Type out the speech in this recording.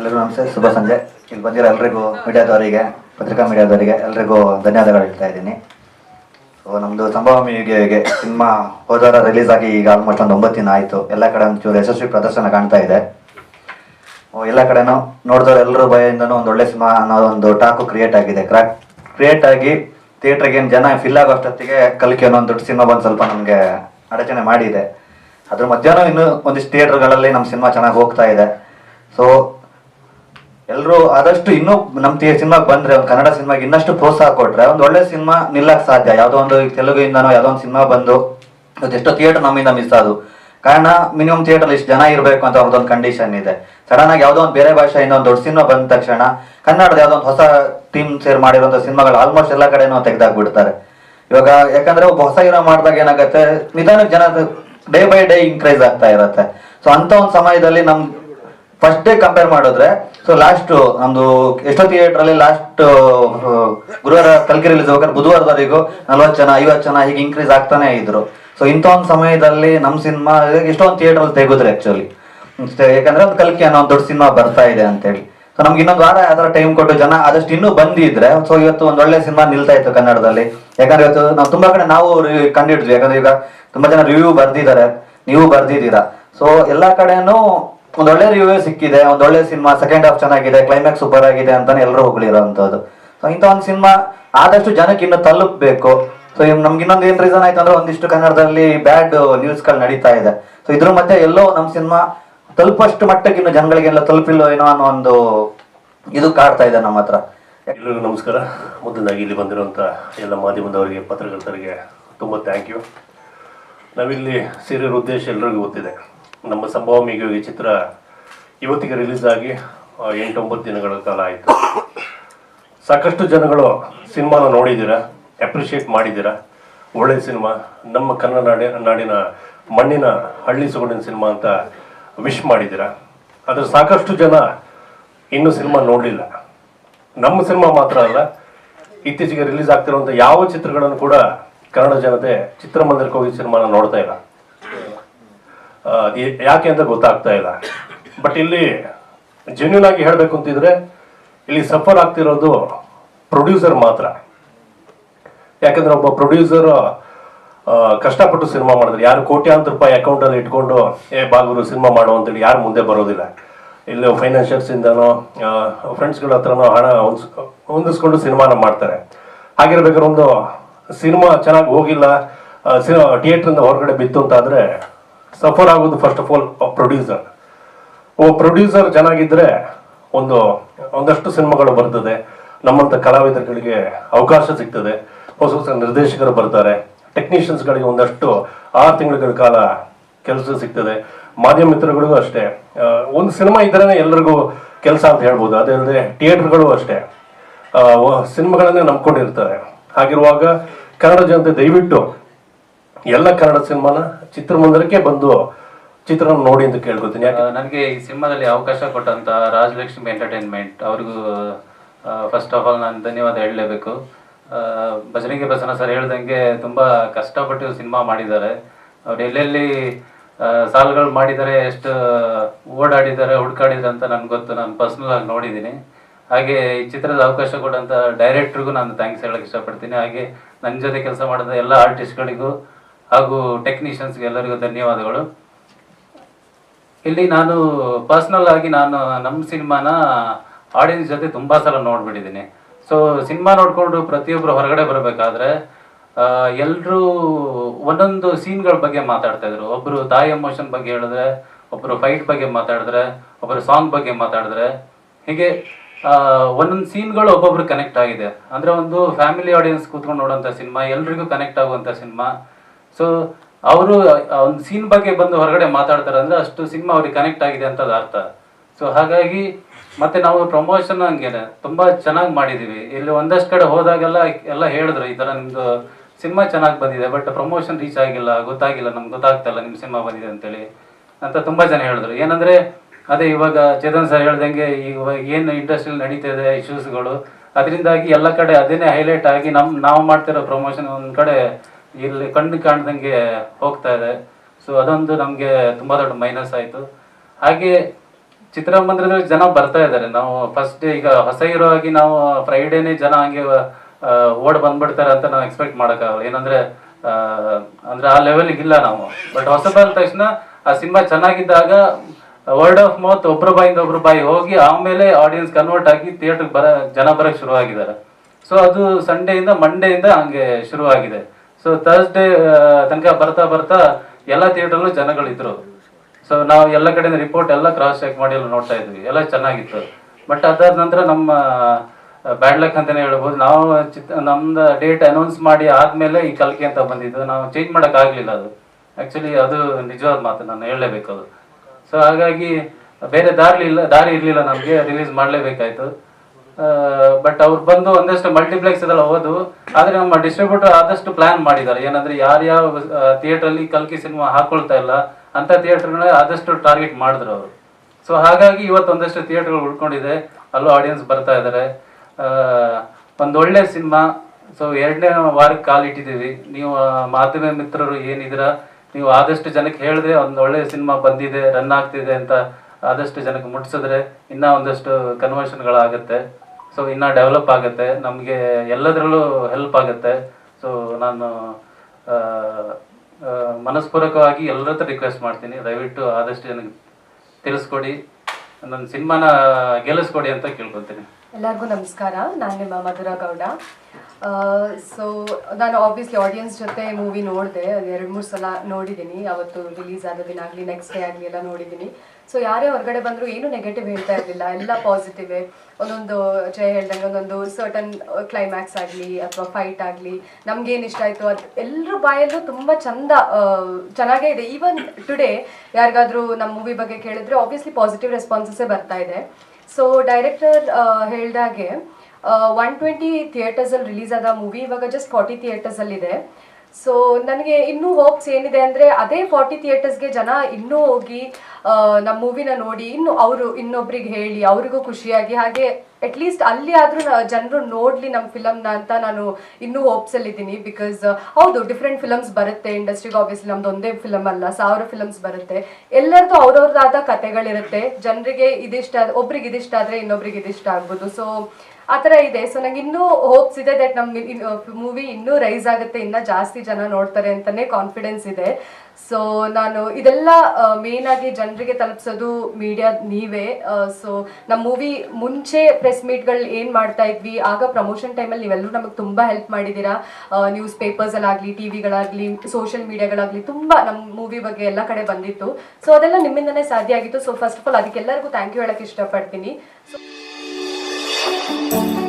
ಎಲ್ಲರಿಗೂ ನಮಸ್ತೆ. ಶುಭ ಸಂಜೆ. ಇಲ್ಲಿ ಬಂದಿರೋ ಎಲ್ರಿಗೂ ಮೀಡಿಯಾದವರಿಗೆ, ಪತ್ರಿಕಾ ಮೀಡಿಯಾದವರಿಗೆ ಎಲ್ರಿಗೂ ಧನ್ಯವಾದಗಳು ಹೇಳ್ತಾ ಇದ್ದೀನಿ. ಸೊ ನಮ್ಮದು ಸಂಭವಮಿಗೆ ಸಿನಿಮಾ ಹೋದವಾರ ರಿಲೀಸ್ ಆಗಿ ಈಗ ಆಲ್ಮೋಸ್ಟ್ ಒಂದು ಒಂಬತ್ತು ದಿನ ಆಯಿತು. ಎಲ್ಲ ಕಡೆ ಒಂಚೂರು ಯಶಸ್ವಿ ಪ್ರದರ್ಶನ ಕಾಣ್ತಾ ಇದೆ. ಎಲ್ಲ ಕಡೆನೂ ನೋಡಿದವ್ರು ಎಲ್ಲರೂ ಭಯದಿಂದನೂ ಒಂದು ಒಳ್ಳೆ ಸಿನಿಮಾ ಅನ್ನೋ ಒಂದು ಟಾಕು ಕ್ರಿಯೇಟ್ ಆಗಿದೆ. ಕ್ರಾಕ್ ಕ್ರಿಯೇಟ್ ಆಗಿ ಥಿಯೇಟ್ರಿಗೆ ಏನು ಜನ ಫಿಲ್ ಆಗೋ ಅಷ್ಟೊತ್ತಿಗೆ ಕಲಿಕೆ ಅನ್ನೋ ಒಂದು ದೊಡ್ಡ ಸಿನಿಮಾ ಬಂದು ಸ್ವಲ್ಪ ನಮಗೆ ಅಡಚಣೆ ಮಾಡಿದೆ. ಅದ್ರ ಮಧ್ಯಾಹ್ನ ಇನ್ನೂ ಒಂದಿಷ್ಟು ಥಿಯೇಟರ್ಗಳಲ್ಲಿ ನಮ್ಮ ಸಿನಿಮಾ ಚೆನ್ನಾಗಿ ಹೋಗ್ತಾ ಇದೆ. ಸೊ ಆದಷ್ಟು ಇನ್ನೂ ನಮ್ಮ ಸಿನಿಮಾಗ್ ಬಂದ್ರೆ, ಒಂದು ಕನ್ನಡ ಸಿನಿಮಾಗೆ ಇನ್ನಷ್ಟು ಪ್ರೋತ್ಸಾಹ ಕೊಟ್ರೆ ಒಂದು ಒಳ್ಳೆ ಸಿನಿಮಾ ನಿಲ್ಲಕ್ ಸಾಧ್ಯ. ಯಾವ್ದೋ ಒಂದು ತೆಲುಗಿಂದನೋ ಯಾವ್ದೋ ಒಂದು ಸಿನಿಮಾ ಬಂದು ಅದೆಷ್ಟೋ ಥಿಯೇಟರ್ ನಮ್ಮಿಂದ ಮಿಸ್ ಆದು ಕಾರಣ ಮಿನಿಮಮ್ ಥಿಯೇಟರ್ ಇಷ್ಟು ಜನ ಇರಬೇಕು ಅಂತ ಅವ್ರದ್ದೊಂದು ಕಂಡೀಷನ್ ಇದೆ. ಸಡನ್ ಆಗಿ ಯಾವುದೋ ಒಂದು ಬೇರೆ ಭಾಷೆಯಿಂದ ಒಂದು ದೊಡ್ಡ ಸಿನಿಮಾ ಬಂದ ತಕ್ಷಣ ಕನ್ನಡದ ಯಾವುದೋ ಒಂದು ಹೊಸ ಟೀಮ್ ಸೇರ್ ಮಾಡಿರೋಂಥ ಸಿನಿಮಾಗಳು ಆಲ್ಮೋಸ್ಟ್ ಎಲ್ಲ ಕಡೆನೂ ತೆಗೆದಾಕ್ಬಿಡ್ತಾರೆ ಇವಾಗ ಯಾಕಂದ್ರೆ ಒಬ್ಬ ಹೊಸ ಹೀರೋ ಮಾಡಿದಾಗ ಏನಾಗುತ್ತೆ ನಿಧಾನಕ್ಕೆ ಜನ ಡೇ ಬೈ ಡೇ ಇನ್ಕ್ರೀಸ್ ಆಗ್ತಾ ಇರತ್ತೆ. ಸೊ ಅಂತ ಒಂದು ಸಮಯದಲ್ಲಿ ನಮ್ ಫಸ್ಟ್ ಡೇ ಕಂಪೇರ್ ಮಾಡಿದ್ರೆ ಸೊ ಲಾಸ್ಟ್ ನಮ್ದು ಎಷ್ಟೋ ಥಿಯೇಟರ್ ಅಲ್ಲಿ ಲಾಸ್ಟ್ ಗುರುವಾರ ಕಲ್ಕಿ ರಿಲೀಸ್ ಹೋಗ್ರೆ ಬುಧವಾರದವರೆಗೂ ನಲ್ವತ್ತು ಜನ, ಐವತ್ತು ಜನ ಹೀಗೆ ಇನ್ಕ್ರೀಸ್ ಆಗ್ತಾನೆ ಇದ್ರು. ಸೊ ಇಂಥ ಒಂದು ಸಮಯದಲ್ಲಿ ನಮ್ಮ ಸಿನಿಮಾ ಎಷ್ಟೊಂದು ಥಿಯೇಟರ್ ಅಲ್ಲಿ ತೆಗೆದ್ರೆ ಆಕ್ಚುಲಿ ಯಾಕಂದ್ರೆ ಒಂದು ಕಲ್ಕಿ ಅನ್ನೋ ಒಂದು ದೊಡ್ಡ ಸಿನಿಮಾ ಬರ್ತಾ ಇದೆ ಅಂತೇಳಿ. ಸೊ ನಮ್ಗೆ ಇನ್ನೊಂದು ವಾರ ಯಾವ್ದಾರ ಟೈಮ್ ಕೊಟ್ಟು ಜನ ಆದಷ್ಟು ಇನ್ನೂ ಬಂದಿದ್ರೆ ಸೊ ಇವತ್ತು ಒಂದು ಒಳ್ಳೆ ಸಿನಿಮಾ ನಿಲ್ತಾ ಇತ್ತು ಕನ್ನಡದಲ್ಲಿ. ಯಾಕಂದ್ರೆ ಇವತ್ತು ನಾವು ತುಂಬಾ ಕಡೆ ನಾವು ಕಂಡಿಡ್ದ್ವಿ. ಯಾಕಂದ್ರೆ ಈಗ ತುಂಬಾ ಜನ ರಿವ್ಯೂ ಬರ್ದಿದ್ದಾರೆ. ನೀವು ಬರ್ದಿದ್ದೀರಾ. ಸೊ ಎಲ್ಲಾ ಕಡೆನೂ ಒಂದ್ ಒಳ್ಳೆ ರಿವ್ಯೂ ಸಿಕ್ಕಿದೆ, ಒಂದ್ ಒಳ್ಳೆ ಸಿನಿಮಾ ಸೆಕೆಂಡ್ ಹಾಫ್ ಚೆನ್ನಾಗಿದೆ ಕ್ಲೈಮ್ಯಾಕ್ಸ್ ಸೂಪರ್ ಆಗಿದೆ ಅಂತಾನೆ ಎಲ್ಲರೂ ಹೊಗಳಿರೋಂಥದ್ದು ಸೊ ಇಂಥ ಒಂದು ಸಿನಿಮಾ ಆದಷ್ಟು ಜನಕ್ಕೆ ಇನ್ನು ತಲುಪಬೇಕು. ಸೊ ನಮ್ಗೆ ಇನ್ನೊಂದು ಏನ್ ರೀಸನ್ ಆಯ್ತು ಅಂದ್ರೆ ಒಂದಿಷ್ಟು ಕನ್ನಡದಲ್ಲಿ ಬ್ಯಾಡ್ ನ್ಯೂಸ್ಗಳು ನಡೀತಾ ಇದೆ. ಸೊ ಇದ್ರ ಮಧ್ಯೆ ಎಲ್ಲೋ ನಮ್ಮ ಸಿನಿಮಾ ತಲುಪಷ್ಟು ಮಟ್ಟಕ್ಕೆ ಇನ್ನು ಜನಗಳಿಗೆಲ್ಲ ತಲುಪಿಲ್ಲೋ ಏನೋ ಅನ್ನೋ ಒಂದು ಇದು ಕಾಡ್ತಾ ಇದೆ ನಮ್ಮ ಹತ್ರ. ಎಲ್ಲರಿಗೂ ನಮಸ್ಕಾರ. ಮೊದಲನಾಗಿ ಇಲ್ಲಿ ಬಂದಿರುವಂಥ ಎಲ್ಲ ಮಾಧ್ಯಮದವರಿಗೆ, ಪತ್ರಕರ್ತರಿಗೆ ತುಂಬ ಥ್ಯಾಂಕ್ ಯು ನಾವಿಲ್ಲಿ ಸೇರಿರೋ ಉದ್ದೇಶ ಎಲ್ಲರಿಗೂ ಗೊತ್ತಿದೆ. ನಮ್ಮ ಸಂಭವ ಈ ಚಿತ್ರ ಇವತ್ತಿಗೆ ರಿಲೀಸ್ ಆಗಿ ಎಂಟೊಂಬತ್ತು ದಿನಗಳ ಕಾಲ ಆಯಿತು. ಸಾಕಷ್ಟು ಜನಗಳು ಸಿನಿಮಾನ ನೋಡಿದ್ದೀರಾ ಅಪ್ರಿಷಿಯೇಟ್ ಮಾಡಿದ್ದೀರಾ? ಒಳ್ಳೆ ಸಿನಿಮಾ, ನಮ್ಮ ಕನ್ನಡ ನಾಡಿ, ನಾಡಿನ ಮಣ್ಣಿನ ಹಳ್ಳಿ ಸೊಗಡಿನ ಸಿನಿಮಾ ಅಂತ ವಿಶ್ ಮಾಡಿದ್ದೀರಾ? ಆದರೆ ಸಾಕಷ್ಟು ಜನ ಇನ್ನೂ ಸಿನಿಮಾ ನೋಡಲಿಲ್ಲ. ನಮ್ಮ ಸಿನಿಮಾ ಮಾತ್ರ ಅಲ್ಲ, ಇತ್ತೀಚೆಗೆ ರಿಲೀಸ್ ಆಗ್ತಿರುವಂಥ ಯಾವ ಚಿತ್ರಗಳನ್ನು ಕೂಡ ಕನ್ನಡ ಜನತೆ ಚಿತ್ರಮಂದಿರಕ್ಕೆ ಹೋಗಿ ಸಿನಿಮಾನ ನೋಡ್ತಾ ಇಲ್ಲ. ಯಾಕೆ ಅಂತ ಗೊತ್ತಾಗ್ತಾ ಇಲ್ಲ. ಬಟ್ ಇಲ್ಲಿ ಜೆನ್ಯೂನ್ ಆಗಿ ಹೇಳಬೇಕು ಅಂತಿದ್ರೆ, ಇಲ್ಲಿ ಸಫರ್ ಆಗ್ತಿರೋದು ಪ್ರೊಡ್ಯೂಸರ್ ಮಾತ್ರ. ಯಾಕಂದ್ರೆ ಒಬ್ಬ ಪ್ರೊಡ್ಯೂಸರ್ ಕಷ್ಟಪಟ್ಟು ಸಿನಿಮಾ ಮಾಡಿದ್ರೆ, ಯಾರು ಕೋಟ್ಯಾಂತರ ರೂಪಾಯಿ ಅಕೌಂಟ್ ಅಲ್ಲಿ ಇಟ್ಕೊಂಡು, ಏ ಬಾಗುರು ಸಿನಿಮಾ ಮಾಡು ಅಂತೇಳಿ ಯಾರು ಮುಂದೆ ಬರೋದಿಲ್ಲ. ಇಲ್ಲಿ ಫೈನಾನ್ಷಿಯಲ್ಸಿಂದನೋ ಫ್ರೆಂಡ್ಸ್ಗಳ ಹತ್ರನೋ ಹಣ ಹೊಂದಿಸ್, ಹೊಂದಿಸ್ಕೊಂಡು ಸಿನಿಮಾನ ಮಾಡ್ತಾರೆ. ಹಾಗಿರ್ಬೇಕಾದ್ರೆ ಒಂದು ಸಿನಿಮಾ ಚೆನ್ನಾಗಿ ಹೋಗಿಲ್ಲ ಥಿಯೇಟ್ರಿಂದ ಹೊರಗಡೆ ಬಿತ್ತು ಅಂತ ಆದ್ರೆ ಸಫರ್ ಆಗೋದು ಫಸ್ಟ್ ಆಫ್ ಆಲ್ ಪ್ರೊಡ್ಯೂಸರ್ ಒಬ್ಬ ಪ್ರೊಡ್ಯೂಸರ್ ಚೆನ್ನಾಗಿದ್ರೆ ಒಂದು, ಒಂದಷ್ಟು ಸಿನಿಮಾಗಳು ಬರ್ತದೆ. ನಮ್ಮಂತ ಕಲಾವಿದರುಗಳಿಗೆ ಅವಕಾಶ ಸಿಗ್ತದೆ. ಹೊಸ ಹೊಸ ನಿರ್ದೇಶಕರು ಬರ್ತಾರೆ. ಟೆಕ್ನಿಷಿಯನ್ಸ್ಗಳಿಗೆ ಒಂದಷ್ಟು ಆರು ತಿಂಗಳ ಕಾಲ ಕೆಲಸ ಸಿಗ್ತದೆ. ಮಾಧ್ಯಮ ಮಿತ್ರಗಳಿಗೂ ಅಷ್ಟೇ. ಒಂದು ಸಿನಿಮಾ ಇದ್ರೇ ಎಲ್ಲರಿಗೂ ಕೆಲಸ ಅಂತ ಹೇಳ್ಬೋದು. ಅದೇ ಅಲ್ಲದೆ ಥಿಯೇಟರ್ಗಳು ಅಷ್ಟೇ. ಸಿನಿಮಾಗಳನ್ನೇ ನಂಬ್ಕೊಂಡಿರ್ತಾರೆ. ಹಾಗಿರುವಾಗ ಕನ್ನಡ ಜನತೆ ದಯವಿಟ್ಟು ಎಲ್ಲ ಕನ್ನಡ ಸಿನಿಮಾನ ಚಿತ್ರಮಂದಿರಕ್ಕೆ ಬಂದು ಚಿತ್ರ ನೋಡಿ ಅಂತ ಕೇಳ್ಕೊತೀನಿ. ನನಗೆ ಈ ಸಿನಿಮಾದಲ್ಲಿ ಅವಕಾಶ ಕೊಟ್ಟಂತ ರಾಜಲಕ್ಷ್ಮಿ ಎಂಟರ್ಟೈನ್ಮೆಂಟ್, ಅವ್ರಿಗೂ ಫಸ್ಟ್ ಆಫ್ ಆಲ್ ನಾನು ಧನ್ಯವಾದ ಹೇಳಲೇಬೇಕು. ಬಜರಂಗಿ ಬಸನ ಸರ್ ಹೇಳ್ದಂಗೆ ತುಂಬಾ ಕಷ್ಟಪಟ್ಟು ಸಿನಿಮಾ ಮಾಡಿದ್ದಾರೆ. ಅವ್ರು ಎಲ್ಲೆಲ್ಲಿ ಸಾಲುಗಳು ಮಾಡಿದ್ದಾರೆ, ಎಷ್ಟು ಓಡಾಡಿದ್ದಾರೆ, ಹುಡ್ಕಾಡಿದ್ದಾರೆ ಅಂತ ನನ್ಗೆ ಗೊತ್ತು. ನಾನು ಪರ್ಸ್ನಲ್ ಆಗಿ ನೋಡಿದ್ದೀನಿ. ಹಾಗೆ ಈ ಚಿತ್ರದ ಅವಕಾಶ ಕೊಟ್ಟಂತ ಡೈರೆಕ್ಟ್ರಿಗೂ ನಾನು ಥ್ಯಾಂಕ್ಸ್ ಹೇಳಕ್ ಇಷ್ಟಪಡ್ತೀನಿ. ಹಾಗೆ ನನ್ನ ಜೊತೆ ಕೆಲಸ ಮಾಡಿದ ಎಲ್ಲ ಆರ್ಟಿಸ್ಟ್ಗಳಿಗೂ ಹಾಗೂ ಟೆಕ್ನಿಷಿಯನ್ಸ್ಗೆ ಎಲ್ಲರಿಗೂ ಧನ್ಯವಾದಗಳು. ಇಲ್ಲಿ ನಾನು ಪರ್ಸ್ನಲ್ ಆಗಿ ನಾನು ನಮ್ಮ ಸಿನಿಮಾನ ಆಡಿಯನ್ಸ್ ಜೊತೆ ತುಂಬಾ ಸಲ ನೋಡ್ಬಿಟ್ಟಿದ್ದೀನಿ. ಸೊ ಸಿನಿಮಾ ನೋಡಿಕೊಂಡು ಪ್ರತಿಯೊಬ್ಬರು ಹೊರಗಡೆ ಬರಬೇಕಾದ್ರೆ ಎಲ್ಲರೂ ಒಂದೊಂದು ಸೀನ್ಗಳ ಬಗ್ಗೆ ಮಾತಾಡ್ತಾ ಇದ್ರು. ಒಬ್ಬರು ತಾಯಿ ಎಮೋಷನ್ ಬಗ್ಗೆ ಹೇಳಿದ್ರೆ ಒಬ್ಬರು ಫೈಟ್ ಬಗ್ಗೆ ಮಾತಾಡಿದ್ರೆ ಒಬ್ಬರು ಸಾಂಗ್ ಬಗ್ಗೆ ಮಾತಾಡಿದ್ರೆ. ಹೀಗೆ ಒಂದೊಂದು ಸೀನ್ಗಳು ಒಬ್ಬೊಬ್ರು ಕನೆಕ್ಟ್ ಆಗಿದೆ. ಅಂದ್ರೆ ಒಂದು ಫ್ಯಾಮಿಲಿ ಆಡಿಯನ್ಸ್ ಕೂತ್ಕೊಂಡು ನೋಡೋಂಥ ಸಿನಿಮಾ, ಎಲ್ರಿಗೂ ಕನೆಕ್ಟ್ ಆಗುವಂಥ ಸಿನಿಮಾ. ಸೊ ಅವರು ಒಂದು ಸೀನ್ ಬಗ್ಗೆ ಬಂದು ಹೊರಗಡೆ ಮಾತಾಡ್ತಾರೆ ಅಂದ್ರೆ ಅಷ್ಟು ಸಿನಿಮಾ ಅವ್ರಿಗೆ ಕನೆಕ್ಟ್ ಆಗಿದೆ ಅಂತ ಅರ್ಥ. ಸೊ ಹಾಗಾಗಿ ಮತ್ತೆ ನಾವು ಪ್ರಮೋಷನ್ ಹಂಗೇನೆ, ತುಂಬಾ ಚೆನ್ನಾಗಿ ಮಾಡಿದೀವಿ. ಇಲ್ಲಿ ಒಂದಷ್ಟು ಕಡೆ ಹೋದಾಗೆಲ್ಲ ಎಲ್ಲ ಹೇಳಿದ್ರು, ಈ ತರ ನಿಮ್ದು ಸಿನಿಮಾ ಚೆನ್ನಾಗಿ ಬಂದಿದೆ ಬಟ್ ಪ್ರಮೋಷನ್ ರೀಚ್ ಆಗಿಲ್ಲ, ಗೊತ್ತಾಗಿಲ್ಲ, ನಮ್ಗೆ ಗೊತ್ತಾಗ್ತಾ ಇಲ್ಲ ನಿಮ್ ಸಿನಿಮಾ ಬಂದಿದೆ ಅಂತೇಳಿ ಅಂತ ತುಂಬಾ ಜನ ಹೇಳಿದ್ರು. ಏನಂದ್ರೆ, ಅದೇ ಇವಾಗ ಚೇತನ್ ಸರ್ ಹೇಳ್ದಂಗೆ ಇವಾಗ ಏನು ಇಂಡಸ್ಟ್ರಿಯಲ್ಲಿ ನಡೀತಾ ಇದೆ ಇಶ್ಯೂಸ್ಗಳು ಅದರಿಂದಾಗಿ ಎಲ್ಲ ಕಡೆ ಅದನ್ನೇ ಹೈಲೈಟ್ ಆಗಿ ನಮ್, ನಾವು ಮಾಡ್ತಿರೋ ಪ್ರಮೋಷನ್ ಒಂದ್ ಕಡೆ ಇಲ್ಲಿ ಕಣ್ಣು ಕಾಣ್ದಂಗೆ ಹೋಗ್ತಾ ಇದೆ. ಸೊ ಅದೊಂದು ನಮಗೆ ತುಂಬ ದೊಡ್ಡ ಮೈನಸ್ ಆಯಿತು. ಹಾಗೆ ಚಿತ್ರಮಂದಿರದಲ್ಲಿ ಜನ ಬರ್ತಾ ಇದ್ದಾರೆ. ನಾವು ಫಸ್ಟ್ ಈಗ ಹೊಸ ಇರೋ ಆಗಿ ನಾವು ಫ್ರೈಡೇನೆ ಜನ ಹಂಗೆ ಓಡ್ ಬಂದ್ಬಿಡ್ತಾರೆ ಅಂತ ನಾವು ಎಕ್ಸ್ಪೆಕ್ಟ್ ಮಾಡೋಕ್ಕಾಗಲ್ಲ. ಏನಂದ್ರೆ ಅಂದ್ರೆ ಆ ಲೆವೆಲ್ಗೆ ಇಲ್ಲ ನಾವು. ಬಟ್ ಹೊಸದಾದ ತಕ್ಷಣ ಆ ಸಿನಿಮಾ ಚೆನ್ನಾಗಿದ್ದಾಗ ವರ್ಡ್ ಆಫ್ ಮೌತ್ ಒಬ್ರ ಬಾಯಿಂದ ಒಬ್ರ ಬಾಯಿ ಹೋಗಿ ಆಮೇಲೆ ಆಡಿಯನ್ಸ್ ಕನ್ವರ್ಟ್ ಆಗಿ ಥಿಯೇಟರ್ ಬರ, ಜನ ಬರಕ್ ಶುರು ಆಗಿದ್ದಾರೆ ಸೊ ಅದು ಸಂಡೆಯಿಂದ ಮಂಡೆಯಿಂದ ಹಂಗೆ ಶುರುವಾಗಿದೆ. ಸೊ ಥರ್ಸ್ಡೇ ತನಕ ಬರ್ತಾ ಬರ್ತಾ ಎಲ್ಲ ಥಿಯೇಟರ್ಲ್ಲೂ ಜನಗಳಿದ್ರು. ಸೊ ನಾವು ಎಲ್ಲ ಕಡೆಯಿಂದ ರಿಪೋರ್ಟ್ ಎಲ್ಲ ಕ್ರಾಸ್ ಚೆಕ್ ಮಾಡಿ ಎಲ್ಲ ನೋಡ್ತಾ ಇದ್ವಿ. ಎಲ್ಲ ಚೆನ್ನಾಗಿತ್ತು. ಬಟ್ ಅದಾದ ನಂತರ ನಮ್ಮ ಬ್ಯಾಡ್ ಲಕ್ ಅಂತಾನೆ ಹೇಳ್ಬೋದು, ನಾವು ಚಿತ್, ನಮ್ದು ಡೇಟ್ ಅನೌನ್ಸ್ ಮಾಡಿ ಆದ್ಮೇಲೆ ಈ ಕಲಿಕೆ ಅಂತ ಬಂದಿದ್ದು. ನಾವು ಚೇಂಜ್ ಮಾಡಕ್ ಅದು. ಆಕ್ಚುಲಿ ಅದು ನಿಜವಾದ ಮಾತು, ನಾನು ಹೇಳಲೇಬೇಕು ಅದು. ಸೊ ಹಾಗಾಗಿ ಬೇರೆ ದಾರಿ ಇಲ್ಲ, ದಾರಿ ಇರಲಿಲ್ಲ ನಮಗೆ ರಿಲೀಸ್ ಮಾಡಲೇಬೇಕಾಯ್ತು. ಬಟ್ ಅವ್ರು ಬಂದು ಒಂದಷ್ಟು ಮಲ್ಟಿಪ್ಲೆಕ್ಸ್ ಇದೆಲ್ಲ ಹೋದು ಆದ್ರೆ ನಮ್ಮ ಡಿಸ್ಟ್ರಿಬ್ಯೂಟರ್ ಆದಷ್ಟು ಪ್ಲಾನ್ ಮಾಡಿದ್ದಾರೆ. ಏನಂದ್ರೆ ಯಾರ್ಯಾವ ಥಿಯೇಟರ್ ಅಲ್ಲಿ ಕಲ್ಕಿ ಸಿನಿಮಾ ಹಾಕೊಳ್ತಾ ಇಲ್ಲ ಅಂತ ಥಿಯೇಟರ್ನ ಆದಷ್ಟು ಟಾರ್ಗೆಟ್ ಮಾಡಿದ್ರು ಅವರು. ಸೊ ಹಾಗಾಗಿ ಇವತ್ತು ಒಂದಷ್ಟು ಥಿಯೇಟರ್ಗಳು ಉಳ್ಕೊಂಡಿದೆ. ಅಲ್ಲೂ ಆಡಿಯನ್ಸ್ ಬರ್ತಾ ಇದ್ದಾರೆ ಒಂದು ಒಳ್ಳೆ ಸಿನಿಮಾ ಸೊ ಎರಡನೇ ವಾರಕ್ಕೆ ಕಾಲಿಟ್ಟಿದ್ದೀವಿ ನೀವು ಮಾಧ್ಯಮ ಮಿತ್ರರು ಏನಿದ್ದೀರಾ, ನೀವು ಆದಷ್ಟು ಜನಕ್ಕೆ ಹೇಳಿದ್ರೆ ಒಂದು ಒಳ್ಳೆ ಸಿನಿಮಾ ಬಂದಿದೆ ರನ್ ಆಗ್ತಿದೆ ಅಂತ ಆದಷ್ಟು ಜನಕ್ಕೆ ಮುಟ್ಟಿಸಿದ್ರೆ ಇನ್ನೂ ಒಂದಷ್ಟು ಕನ್ವರ್ಷನ್ಗಳಾಗತ್ತೆ ಸೊ ಇನ್ನೂ ಡೆವಲಪ್ ಆಗುತ್ತೆ. ನಮಗೆ ಎಲ್ಲದರಲ್ಲೂ ಹೆಲ್ಪ್ ಆಗುತ್ತೆ. ಸೊ ನಾನು ಮನಸ್ಪೂರ್ವಕವಾಗಿ ಎಲ್ಲರ ಹತ್ರ ರಿಕ್ವೆಸ್ಟ್ ಮಾಡ್ತೀನಿ. ದಯವಿಟ್ಟು ಆದಷ್ಟು ಜನಕ್ಕೆ ತಿಳಿಸ್ಕೊಡಿ. ನನ್ನ ಸಿನಿಮಾನ ಗೆಲ್ಲಿಸ್ಕೊಡಿ ಅಂತ ಕೇಳ್ಕೊತೀನಿ. ಎಲ್ಲರಿಗೂ ನಮಸ್ಕಾರ. ನಾನು ನಿಮ್ಮ ಮಧುರಾ ಗೌಡ. ಸೊ ನಾನು ಆಬ್ವಿಯಸ್ಲಿ ಆಡಿಯನ್ಸ್ ಜೊತೆ ಮೂವಿ ನೋಡಿದೆ. ಎರಡು, ಮೂರು ಸಲ ನೋಡಿದ್ದೀನಿ ಅವತ್ತು ರಿಲೀಸ್ ಆದ ದಿನ ಆಗಲಿ ನೆಕ್ಸ್ಟ್ ಡೇ ಆಗಲಿ ಎಲ್ಲ ನೋಡಿದ್ದೀನಿ ಸೊ ಯಾರೇ ಹೊರಗಡೆ ಬಂದರೂ ಏನು ನೆಗೆಟಿವ್ ಹೇಳ್ತಾ ಇರಲಿಲ್ಲ. ಎಲ್ಲ ಪಾಸಿಟಿವ್ ಒಂದೊಂದು ಜಯ ಹೇಳ್ದಂಗೆ ಒಂದೊಂದು ಸರ್ಟನ್ ಕ್ಲೈಮ್ಯಾಕ್ಸ್ ಆಗಲಿ, ಅಥವಾ ಫೈಟ್ ಆಗಲಿ, ನಮ್ಗೇನು ಇಷ್ಟ ಆಯಿತು ಅದು ಎಲ್ಲರ ಬಾಯಲ್ಲೂ ತುಂಬ ಚಂದ ಚೆನ್ನಾಗೇ ಇದೆ. ಈವನ್ ಟುಡೇ ಯಾರಿಗಾದರೂ ನಮ್ಮ ಮೂವಿ ಬಗ್ಗೆ ಕೇಳಿದ್ರೆ ಆಬ್ವಿಯಸ್ಲಿ ಪಾಸಿಟಿವ್ ರೆಸ್ಪಾನ್ಸಸ್ಸೇ ಬರ್ತಾ ಇದೆ. ಸೊ ಡೈರೆಕ್ಟರ್ ಹೇಳಿದಾಗೆ ಒನ್ ಟ್ವೆಂಟಿ ಥಿಯೇಟರ್ಸಲ್ಲಿ ರಿಲೀಸ್ ಆದ ಮೂವಿ ಇವಾಗ ಜಸ್ಟ್ ಫಾರ್ಟಿ ಥಿಯೇಟರ್ಸಲ್ಲಿದೆ ಸೊ ನನಗೆ ಇನ್ನೂ ಹೋಪ್ಸ್ ಏನಿದೆ ಅಂದರೆ ಅದೇ ಫಾರ್ಟಿ ಥಿಯೇಟರ್ಸ್ಗೆ ಜನ ಇನ್ನೂ ಹೋಗಿ ನಮ್ಮ ಮೂವಿನ ನೋಡಿ, ಇನ್ನು ಅವರು ಇನ್ನೊಬ್ರಿಗೆ ಹೇಳಿ, ಅವರಿಗೂ ಖುಷಿಯಾಗಿ. ಹಾಗೆ ಅಟ್ಲೀಸ್ಟ್ ಅಲ್ಲಿ ಆದರೂ ಜನರು ನೋಡಲಿ ನಮ್ಮ ಫಿಲಮ್ನ ಅಂತ ನಾನು ಇನ್ನೂ ಹೋಪ್ಸಲ್ಲಿದ್ದೀನಿ ಬಿಕಾಸ್ ಹೌದು ಡಿಫ್ರೆಂಟ್ ಫಿಲಮ್ಸ್ ಬರುತ್ತೆ. ಇಂಡಸ್ಟ್ರಿಗೆ ಆಬ್ವಿಯಸ್ಲಿ ನಮ್ದು ಒಂದೇ ಫಿಲಮ್ ಅಲ್ಲ, ಸಾವಿರ ಫಿಲಮ್ಸ್ ಬರುತ್ತೆ. ಎಲ್ಲರದ್ದು ಅವ್ರವ್ರದ್ದಾದ ಕತೆಗಳಿರುತ್ತೆ ಜನರಿಗೆ ಇದಿಷ್ಟ, ಒಬ್ರಿಗೆ ಇದಿಷ್ಟ ಆದರೆ ಇನ್ನೊಬ್ರಿಗೆ ಇದಿಷ್ಟ ಆಗ್ಬೋದು. ಸೊ ಆ ಥರ ಇದೆ. ಸೊ ನಂಗೆ ಇನ್ನೂ ಹೋಪ್ಸ್ ಇದೆ ದಟ್ ನಮ್ಮ ಮೂವಿ ಇನ್ನೂ ರೈಸ್ ಆಗುತ್ತೆ, ಇನ್ನೂ ಜಾಸ್ತಿ ಜನ ನೋಡ್ತಾರೆ ಅಂತಲೇ ಕಾನ್ಫಿಡೆನ್ಸ್ ಇದೆ. ಸೊ ನಾನು ಇದೆಲ್ಲ ಮೇನ್ ಆಗಿ ಜನರಿಗೆ ತಲುಪಿಸೋದು ಮೀಡಿಯಾ ನೀವೇ. ಸೊ ನಮ್ಮ ಮೂವಿ ಮುಂಚೆ ಪ್ರೆಸ್ ಮೀಟ್ಗಳು ಏನ್ ಮಾಡ್ತಾ ಇದ್ವಿ, ಆಗ ಪ್ರಮೋಷನ್ ಟೈಮಲ್ಲಿ ನೀವೆಲ್ಲರೂ ನಮಗೆ ತುಂಬಾ ಹೆಲ್ಪ್ ಮಾಡಿದ್ದೀರಾ. ನ್ಯೂಸ್ ಪೇಪರ್ಸಲ್ಲಾಗಲಿ ಟಿ ವಿಗಳಾಗಲಿ ಸೋಷಿಯಲ್ ಮೀಡಿಯಾಗಳಾಗಲಿ ತುಂಬಾ ನಮ್ಮ ಮೂವಿ ಬಗ್ಗೆ ಎಲ್ಲ ಕಡೆ ಬಂದಿತ್ತು. ಸೊ ಅದೆಲ್ಲ ನಿಮ್ಮಿಂದನೇ ಸಾಧ್ಯ ಆಗಿತ್ತು. ಸೊ ಫಸ್ಟ್ ಆಫ್ ಆಲ್ ಅದಕ್ಕೆಲ್ಲರಿಗೂ ಥ್ಯಾಂಕ್ ಯು ಹೇಳಕ್ಕೆ ಇಷ್ಟಪಡ್ತೀನಿ. So Thank you.